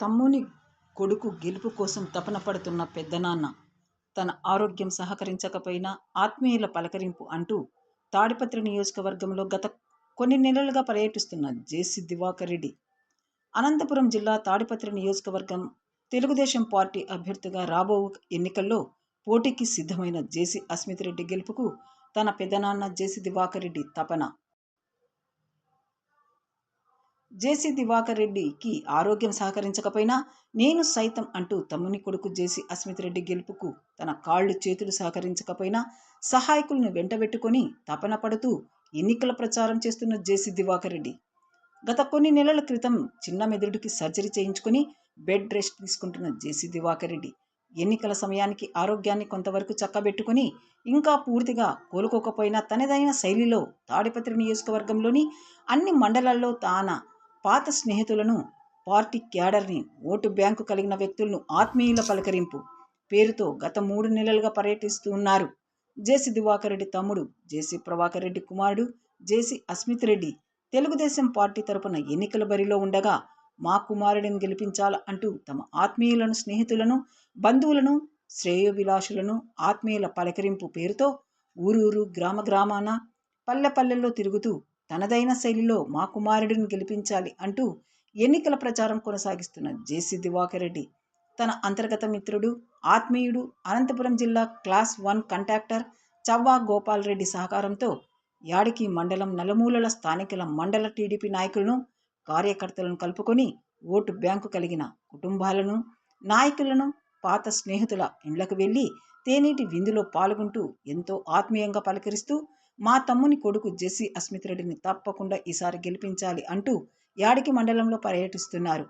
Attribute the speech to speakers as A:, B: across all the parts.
A: తమ్ముని కొడుకు గెలుపు కోసం తపన పడుతున్న పెద్దనాన్న తన ఆరోగ్యం సహకరించకపోయినా ఆత్మీయుల పలకరింపు అంటూ తాడిపత్రి నియోజకవర్గంలో గత కొన్ని నెలలుగా పర్యటిస్తున్న జేసీ దివాకర్ రెడ్డి అనంతపురం జిల్లా తాడిపత్రి నియోజకవర్గం తెలుగుదేశం పార్టీ అభ్యర్థిగా రాబో ఎన్నికల్లో పోటీకి సిద్ధమైన జేసీ అస్మితిరెడ్డి గెలుపుకు తన పెదనాన్న జేసి దివాకర్ రెడ్డి తపన. జేసీ దివాకర్ రెడ్డికి ఆరోగ్యం సహకరించకపోయినా నేను సైతం అంటూ తమ్ముని కొడుకు జేసీ అస్మిత్ రెడ్డి గెలుపుకు తన కాళ్ళు చేతులు సహకరించకపోయినా సహాయకులను వెంటబెట్టుకొని తపన పడుతూ ఎన్నికల ప్రచారం చేస్తున్న జేసీ దివాకర్ రెడ్డి. గత కొన్ని నెలల క్రితం చిన్న మెదడుకి సర్జరీ చేయించుకొని బెడ్ రెస్ట్ తీసుకుంటున్న జేసీ దివాకర్ రెడ్డి ఎన్నికల సమయానికి ఆరోగ్యాన్ని కొంతవరకు చక్కబెట్టుకుని ఇంకా పూర్తిగా కోలుకోకపోయినా తనదైన శైలిలో తాడిపత్రి నియోజకవర్గంలోని అన్ని మండలాల్లో తాన పాత స్నేహితులను పార్టీ క్యాడర్ని ఓటు బ్యాంకు కలిగిన వ్యక్తులను ఆత్మీయుల పలకరింపు పేరుతో గత మూడు నెలలుగా పర్యటిస్తూ ఉన్నారు. జేసీ దివాకర్ రెడ్డి తమ్ముడు జేసి ప్రభాకర్ రెడ్డి కుమారుడు జేసి అస్మిత్ రెడ్డి తెలుగుదేశం పార్టీ తరపున ఎన్నికల బరిలో ఉండగా మా కుమారుడిని గెలిపించాల అంటూ తమ ఆత్మీయులను స్నేహితులను బంధువులను శ్రేయోభిలాషులను ఆత్మీయుల పలకరింపు పేరుతో ఊరూరు గ్రామ గ్రామాన పల్లె పల్లెల్లో తిరుగుతూ తనదైన శైలిలో మా కుమారుడిని గెలిపించాలి అంటూ ఎన్నికల ప్రచారం కొనసాగిస్తున్న జేసీ దివాకర్ రెడ్డి. తన అంతర్గత మిత్రుడు ఆత్మీయుడు అనంతపురం జిల్లా class one contractor Chavva Gopal Reddy సహకారంతో యాడికి మండలం నలుమూలల స్థానికుల మండల టీడీపీ నాయకులను కార్యకర్తలను కలుపుకొని ఓటు బ్యాంకు కలిగిన కుటుంబాలను నాయకులను పాత స్నేహితుల ఇండ్లకు వెళ్ళి తేనీటి విందులో పాల్గొంటూ ఎంతో ఆత్మీయంగా పలకరిస్తూ మా తమ్ముని కొడుకు జెస్సీ అస్మిత్ రెడ్డిని తప్పకుండా ఈసారి గెలిపించాలి అంటూ యాడికి మండలంలో పర్యటిస్తున్నారు.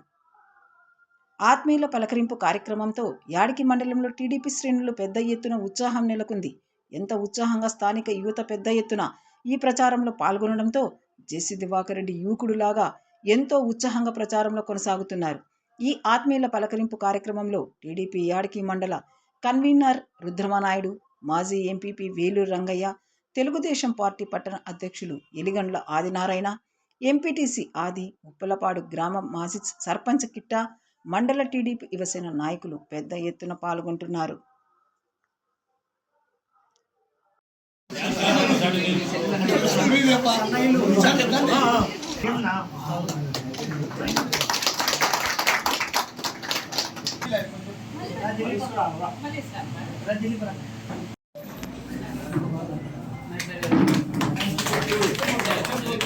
A: ఆత్మీయుల పలకరింపు కార్యక్రమంతో యాడికి మండలంలో టీడీపీ శ్రేణులు పెద్ద ఎత్తున ఉత్సాహం నెలకొంది. ఎంత ఉత్సాహంగా స్థానిక యువత పెద్ద ఎత్తున ఈ ప్రచారంలో పాల్గొనడంతో జెస్సీ దివాకర్ రెడ్డి యువకుడులాగా ఎంతో ఉత్సాహంగా ప్రచారంలో కొనసాగుతున్నారు. ఈ ఆత్మీయుల పలకరింపు కార్యక్రమంలో టీడీపీ యాడికి మండల కన్వీనర్ రుద్రమనాయుడు మాజీ ఎంపీపీ వేలూరు రంగయ్య తెలుగుదేశం పార్టీ పట్టణ అధ్యక్షులు ఎలిగండ్ల ఆదినారాయణ ఎంపీటీసీ ఆది ఉప్పలపాడు గ్రామ మాజీ సర్పంచ్ కిట్ట మండల టీడీపీ యువసేన నాయకులు పెద్ద ఎత్తున పాల్గొంటున్నారు.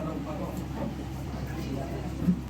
B: Thank you.